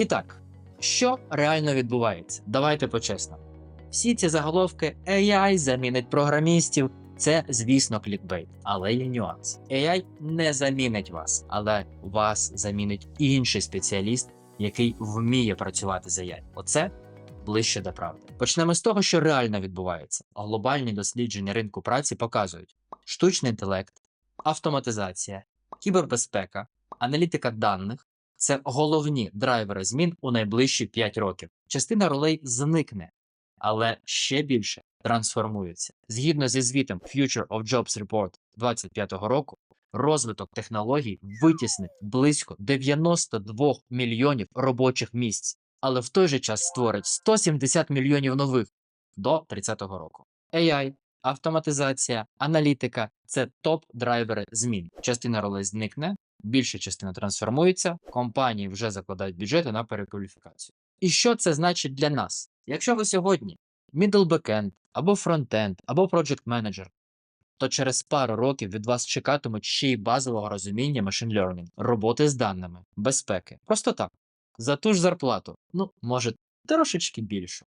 І так, що реально відбувається? Давайте по-чесному. Всі ці заголовки AI замінить програмістів. Це, звісно, клікбейт, але є нюанс. AI не замінить вас, але вас замінить інший спеціаліст, який вміє працювати з AI. Оце ближче до правди. Почнемо з того, що реально відбувається. Глобальні дослідження ринку праці показують: штучний інтелект, автоматизація, кібербезпека, аналітика даних це головні драйвери змін у найближчі 5 років. Частина ролей зникне, але ще більше трансформується. Згідно зі звітом Future of Jobs Report 2025 року, розвиток технологій витіснить близько 92 мільйонів робочих місць, але в той же час створить 170 мільйонів нових до 30-го року. AI, автоматизація, аналітика це топ-драйвери змін. Частина ролей зникне, більша частина трансформується, компанії вже закладають бюджети на перекваліфікацію. І що це значить для нас? Якщо ви сьогодні middle backend, або фронтенд, або project manager, то через пару років від вас чекатимуть ще й базового розуміння machine learning, роботи з даними, безпеки. Просто так. За ту ж зарплату, ну, може, трошечки більше.